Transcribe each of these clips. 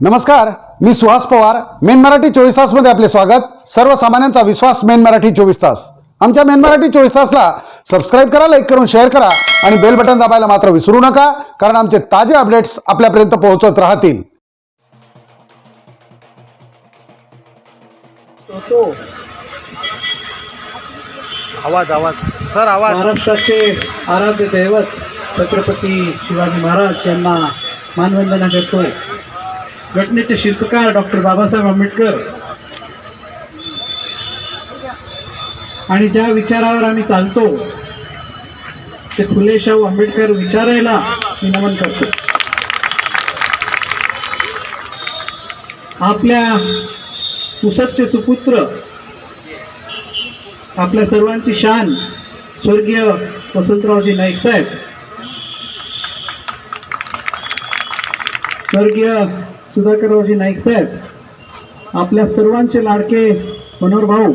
नमस्कार मी सुहास पवार मेन मराठी चोवीस तासमध्ये आपले स्वागत. सर्वसामान्यांचा विश्वास मेन मराठी चोवीस तास. आमच्या मेन मराठी चोवीस तासला सबस्क्राईब करा लाईक करून शेअर करा आणि बेल बटन दाबायला मात्र विसरू नका कारण आमचे ताजे अपडेट्स आपल्यापर्यंत पोहोचत राहतील. होतो आवाज आवाज. सर आवाज. महाराष्ट्राचे आराध्य दैवत छत्रपती शिवाजी महाराज यांना मानवंदना करतोय घटनेचे शिल्पकार डॉक्टर बाबासाहेब आंबेडकर. आणि ज्या विचारावर आम्ही चालतो ते फुले शाहू आंबेडकर विचारायला मी नमन करतो. आपल्या पुसदचे सुपुत्र आपल्या सर्वांची शान स्वर्गीय वसंतरावजी नाईक साहेब. स्वर्गीय सुधाकररावजी नाईक साहेब आपल्या सर्वांचे लाडके मनोहर भाऊ.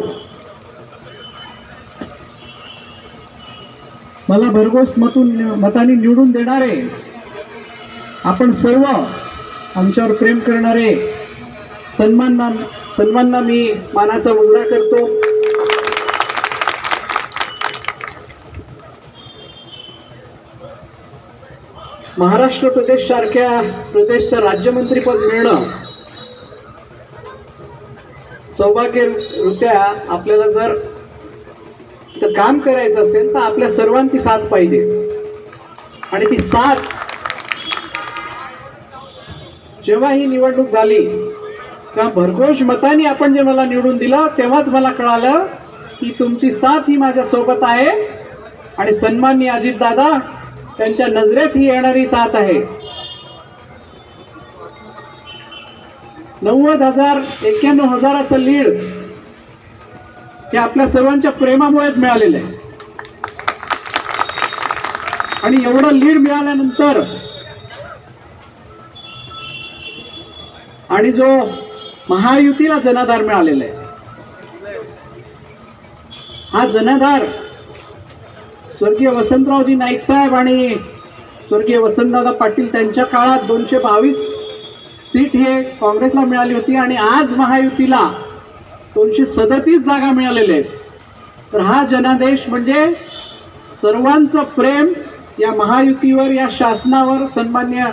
मला भरघोस मतून मताने निवडून देणारे आपण सर्व आमच्यावर प्रेम करणारे सन्मानना सन्मानना मी मानाचा उघडा करतो. महाराष्ट्र प्रदेश सारख्या प्रदेशचं राज्यमंत्रीपद मिळणं सौभाग्यरित्या आपल्याला जर काम करायचं असेल तर आपल्या सर्वांची साथ पाहिजे. आणि ती साथ जेव्हा ही निवडणूक झाली तेव्हा भरघोष मताने आपण जे मला निवडून दिलं तेव्हाच मला कळालं की तुमची साथ ही माझ्या सोबत आहे. आणि सन्माननीय अजित दादा त्यांच्या नजरेत ही येणारी साथ आहे. नव्वद हजार एक्क्याण्णव हजाराचं लीड हे आपल्या सर्वांच्या प्रेमामुळेच मिळालेलं आहे. आणि एवढं लीड मिळाल्यानंतर आणि जो महायुतीला जनाधार मिळालेला आहे. हा जनाधार स्वर्गीय वसंतरावजी नाईक साहेब आणि स्वर्गीय वसंतदादा पाटील त्यांच्या काळात दोनशे बावीस सीट हे काँग्रेसला मिळाली होती आणि आज महायुतीला दोनशे सदतीस जागा मिळालेल्या आहेत. तर हा जनादेश म्हणजे सर्वांचं प्रेम या महायुतीवर या शासनावर सन्मान्य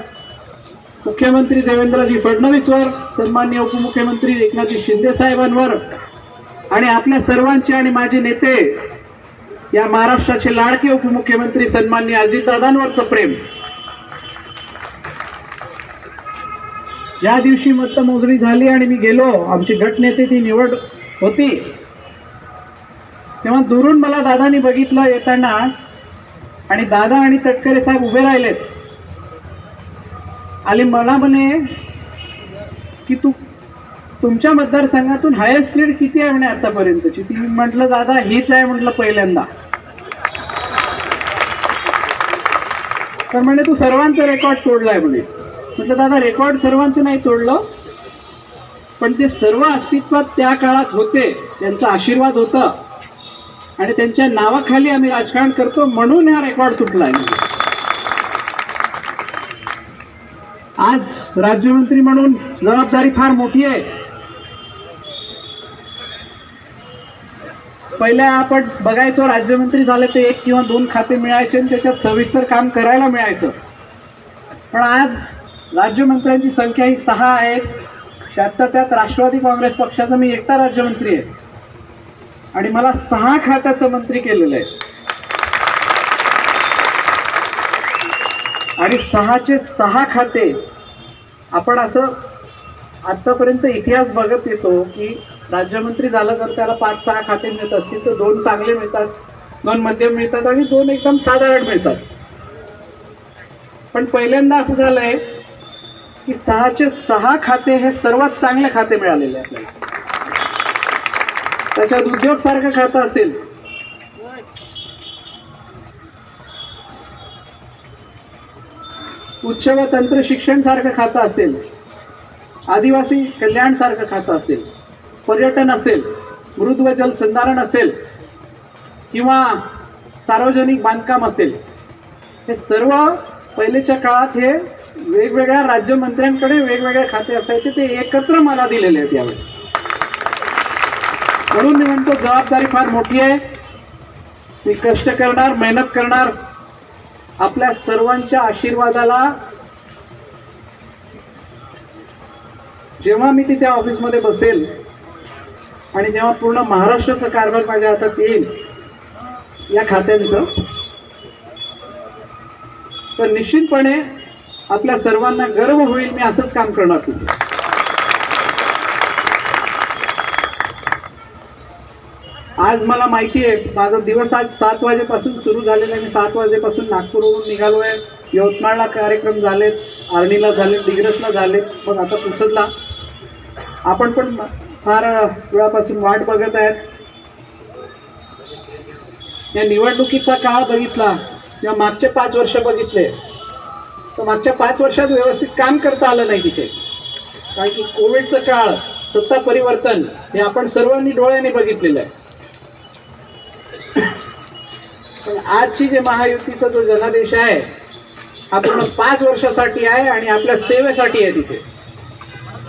मुख्यमंत्री देवेंद्रजी फडणवीसवर सन्मान्य उपमुख्यमंत्री एकनाथजी शिंदे साहेबांवर आणि आपल्या सर्वांचे आणि माझे नेते या महाराष्ट्राचे लाडके उपमुख्यमंत्री सन्मान्य अजितदादांवरचं प्रेम. ज्या दिवशी मतमोजणी झाली आणि मी गेलो आमची गटनेते ती निवड होती तेव्हा दुरून मला दादानी बघितलं येताना आणि दादा आणि तटकरे साहेब उभे राहिलेत. आले मला म्हणे की तू तुमच्या मतदारसंघातून हायेस्ट लीड किती आहे म्हणे आतापर्यंतची? ती मी म्हटलं दादा हीच आहे म्हटलं पहिल्यांदा. तर म्हणे तू सर्वांचं रेकॉर्ड तोडलाय म्हणे. म्हटलं दादा रेकॉर्ड सर्वांचं नाही तोडलं पण ते सर्व अस्तित्वात त्या काळात होते. त्यांचा आशीर्वाद होता. आणि त्यांच्या नावाखाली आम्ही राजकारण करतो म्हणून हा रेकॉर्ड तुटलाय. आज राज्यमंत्री म्हणून जबाबदारी फार मोठी आहे. पहिल्या आपण बघायचो राज्यमंत्री झाले ते एक किंवा दोन खाते मिळायचे आणि त्याच्यात सविस्तर काम करायला मिळायचं. पण आज राज्यमंत्र्यांची संख्या ही सहा आहे त्यात त्यात राष्ट्रवादी काँग्रेस पक्षाचा मी एकटा राज्यमंत्री आहे. आणि मला सहा खात्याचं मंत्री केलेलं आहे. आणि सहाचे सहा खाते आपण असं आत्तापर्यंत इतिहास बघत येतो की राज्यमंत्री झालं तर त्याला पाच सहा खाते मिळत असतील तर दोन चांगले मिळतात दोन मध्यम मिळतात आणि दोन एकदम साधारण मिळतात. पण पहिल्यांदा असं झालंय की सहाचे सहा खाते हे सर्वात चांगले खाते मिळालेले आपल्याला त्याच्यात उद्योग सारखं खातं असेल. उच्च व तंत्र शिक्षण सारखं खातं असेल. आदिवासी कल्याण सारखं खातं असेल. पर्यटन असेल मृद व जलसंधारण असेल किंवा सार्वजनिक बांधकाम असेल हे सर्व पहिलेच्या काळात हे वेगवेगळ्या राज्यमंत्र्यांकडे वेगवेगळे खाते असायचे ते एकत्र मला दिलेले आहेत यावेळेस. म्हणून मी म्हणतो जबाबदारी फार मोठी आहे. मी कष्ट करणार मेहनत करणार. आपल्या सर्वांच्या आशीर्वादाला जेव्हा मी तिथे ऑफिसमध्ये बसेल आणि जेव्हा पूर्ण महाराष्ट्राचा कारभार माझ्या हातात येईल या खात्यांचं तर निश्चितपणे आपल्या सर्वांना गर्व होईल मी असंच काम करणार तिथे आज मला माहिती आहे माझा दिवस आज सात वाजेपासून सुरू झालेला आहे. मी सात वाजेपासून नागपूरवरून निघालो आहे यवतमाळला कार्यक्रम झालेत आर्णीला झाले दिग्रसला झालेत. मग आता पुसदला. आपण पण फार वेळापासून वाट बघत आहेत. या निवडणुकीचा काळ बघितला किंवा मागचे पाच वर्ष बघितले तर मागच्या पाच वर्षात व्यवस्थित काम करता आलं नाही तिथे. कारण की कोविडचं काळ सत्ता परिवर्तन हे आपण सर्वांनी डोळ्याने बघितलेलं आहे. पण आजची जे महायुतीचा जो जनादेश आहे हा पूर्ण पाच वर्षासाठी आहे आणि आपल्या सेवेसाठी आहे तिथे.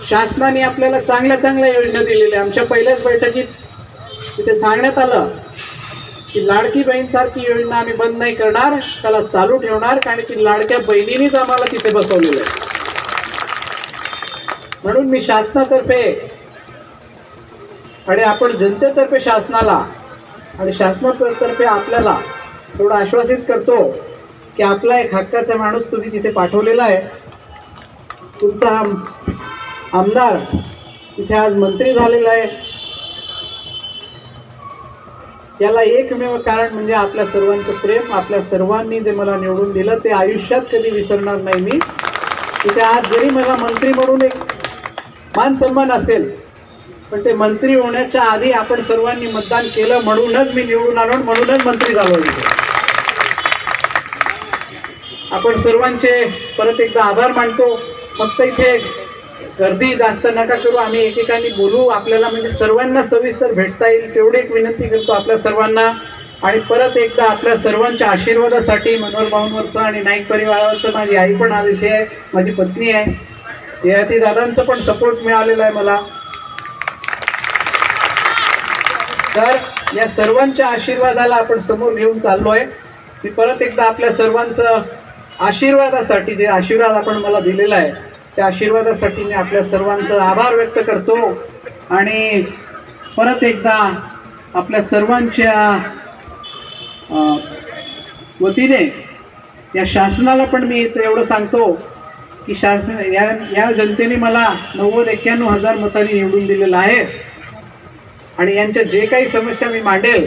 शासनाने आपल्याला चांगल्या चांगल्या योजना दिलेल्या आमच्या पहिल्याच बैठकीत तिथे सांगण्यात आलं की लाडकी बहीणसारखी योजना आम्ही बंद नाही करणार त्याला चालू ठेवणार कारण की लाडक्या बहिणीनेच आम्हाला तिथे बसवलेलं आहे. म्हणून मी शासनातर्फे आणि आपण जनतेतर्फे शासनाला आणि शासनातर्फे आपल्याला थोडं आश्वासित करतो की आपला एक हक्काचा माणूस तुम्ही तिथे पाठवलेला आहे. तुमचा हा आमदार तिथे आज मंत्री झालेला आहे. याला एकमेव कारण म्हणजे आपल्या सर्वांचं प्रेम आपल्या सर्वांनी जे मला निवडून दिलं ते आयुष्यात कधी विसरणार नाही मी. तिथे आज जरी मला मंत्री म्हणून एक मान सन्मान असेल पण ते मंत्री होण्याच्या आधी आपण सर्वांनी मतदान केलं म्हणूनच मी निवडून आलो म्हणूनच मंत्री झालो आपण सर्वांचे परत एकदा आभार मानतो. फक्त इथे गर्दी जास्त नका करू. आम्ही एकेकाने बोलू. आपल्याला म्हणजे सर्वांना सविस्तर भेटता येईल. तेवढी एक विनंती करतो आपल्या सर्वांना. आणि परत एकदा आपल्या सर्वांच्या आशीर्वादासाठी मनोहर भाऊंवरचं आणि नाईक परिवारावरचं माझी आई पण आज इथे आहे. माझी पत्नी आहे. ययाती दादांचं पण सपोर्ट मिळालेला आहे मला. तर या सर्वांच्या आशीर्वादाला आपण समोर घेऊन चाललो आहे मी परत एकदा आपल्या सर्वांचं आशीर्वादासाठी जे आशीर्वाद आपण मला दिलेला आहे त्या आशीर्वादासाठी मी आपल्या सर्वांचं आभार व्यक्त करतो. आणि परत एकदा आपल्या सर्वांच्या वतीने या शासनाला पण मी इथं एवढं सांगतो की शासन या या जनतेने मला नव्वद एक्क्याण्णव हजार मतांनी निवडून दिलेलं आहे. आणि यांच्या जे काही समस्या मी मांडेल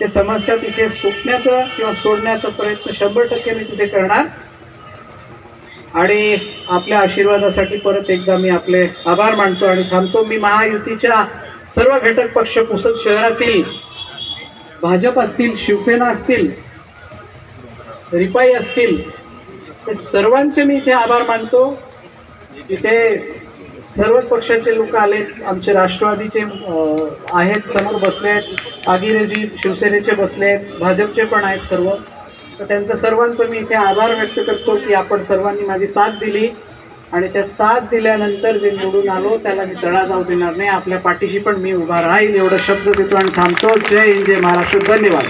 ते समस्या तिथे सुटण्याचा किंवा सोडण्याचा प्रयत्न शंभर टक्के मी तिथे करणार. आणि आपल्या आशीर्वादासाठी परत एकदा मी आपले आभार मानतो आणि थांबतो. मी महायुतीच्या सर्व घटक पक्ष पुसद शहरातील भाजप असतील शिवसेना असतील रिपाई असतील ते सर्वांचे मी इथे आभार मानतो. इथे सर्वच पक्षाचे लोक आलेत आमचे राष्ट्रवादीचे आहेत समोर बसले आहेत आगिरेजी शिवसेनेचे बसले आहेत भाजपचे पण आहेत सर्व. तर त्यांचं सर्वांचं मी इथे आभार व्यक्त करतो की आपण सर्वांनी माझी साथ दिली. आणि त्या साथ दिल्यानंतर जे निवडून आलो त्याला मी तळा जाऊ देणार नाही. आपल्या पाठीशी पण मी उभा राहील एवढं शब्द देतो आणि थांबतो. जय हिंद जय महाराष्ट्र. धन्यवाद.